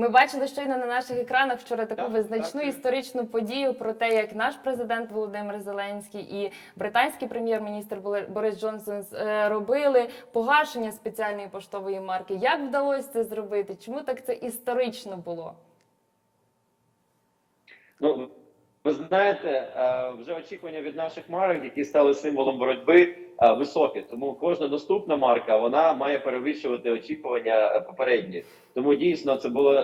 Ми бачили щойно на наших екранах вчора таку Так, визначну так. історичну подію про те, як наш президент Володимир Зеленський і британський прем'єр-міністр Борис Джонсон е, робили погашення спеціальної поштової марки. Як вдалося це зробити? Чому так це історично було? Ну, ви знаєте, е, вже очікування від наших марок, які стали символом боротьби, е, високі. Тому кожна наступна марка вона має перевищувати очікування е, попередні. Тому дійсно це було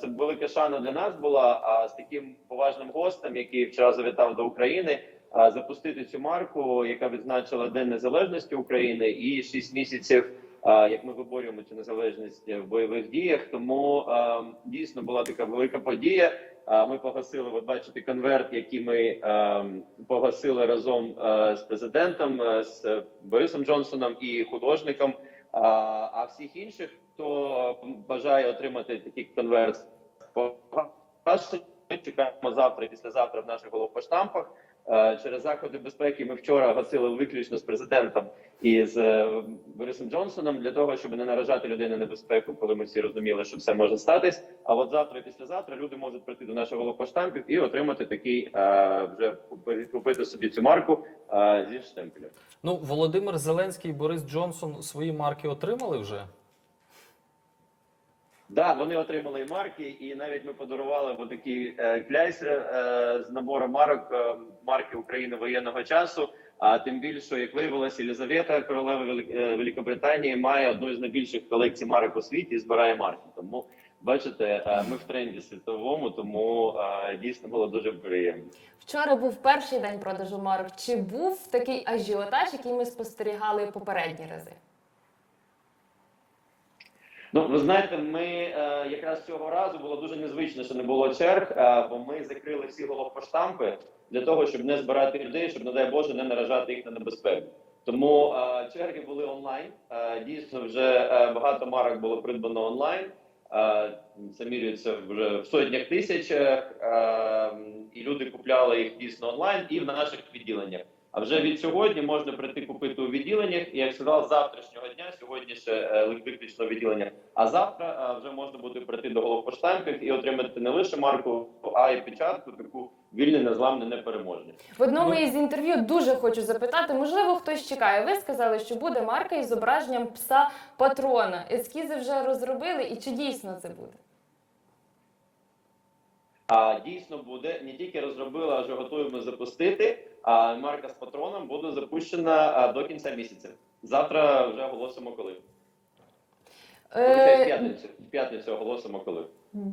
це велика шана для нас була. З таким поважним гостем, який вчора завітав до України, запустити цю марку, яка відзначила День Незалежності України і 6 місяців. Як ми виборюємо цю незалежність в бойових діях, тому е, дійсно була така велика подія. Ми погасили, ви бачите, конверт, який ми е, погасили разом е, з президентом, е, з Борисом Джонсоном і художником. А, всіх інших, хто бажає отримати такий конверт, погашення, чекаємо завтра і післязавтра в наших головпоштампах. Е, Через заходи безпеки ми вчора гасили виключно з президентом і з е, Борисом Джонсоном для того, щоб не наражати людей на небезпеку, коли ми всі розуміли, що все може статись. А от завтра і післязавтра люди можуть прийти до нашого головпоштампів і отримати такий е, вже купити собі цю марку зі штемпелем. Ну, Володимир Зеленський і Борис Джонсон свої марки отримали вже. Да, вони отримали марки, і навіть ми подарували отакий е, кляйсер е, з набору марок е, марки України воєнного часу. А тим більше, як виявилося, Єлизавета, королева е, Великобританії, має одну з найбільших колекцій марок у світі і збирає марки. Тому бачите, е, ми в тренді світовому, тому е, дійсно було дуже приємно. Вчора був перший день продажу марок. Чи був такий ажіотаж, який ми спостерігали попередні рази? Ну, ви знаєте, ми е, якраз цього разу було дуже незвично, що не було черг, е, бо ми закрили всі головпоштампи для того, щоб не збирати людей, щоб, не дай Боже, не наражати їх на небезпеку. Тому е, черги були онлайн. Е, дійсно, вже е, багато марок було придбано онлайн. Е, це міряється вже в сотнях тисячах, е, і люди купляли їх дійсно онлайн і в наших відділеннях. А вже від сьогодні можна прийти купити у відділеннях. І як сказав, з завтрашнього дня, сьогодні ще е, виключно відділення. А завтра е, вже можна буде прийти до головпоштампів і отримати не лише марку, а й печатку, таку вільне, незламне, непереможне. В одному Ну- із інтерв'ю дуже хочу запитати, можливо, хтось чекає. Ви сказали, що буде марка із зображенням пса патрона. Ескізи вже розробили, і чи дійсно це буде? А дійсно буде не тільки розробила, а вже готуємо запустити. А марка з патроном буде запущена до кінця місяця. Завтра вже оголосимо коли. Хоча в Е, п'ятницю. П'ятницю оголосимо коли.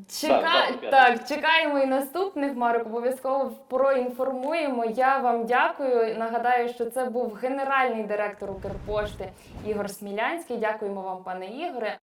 Чека... Так, Так, чекаємо і наступних марок. Обов'язково проінформуємо. Я вам дякую. Нагадаю, що це був генеральний директор Укрпошти Ігор Смілянський. Дякуємо вам, пане Ігоре.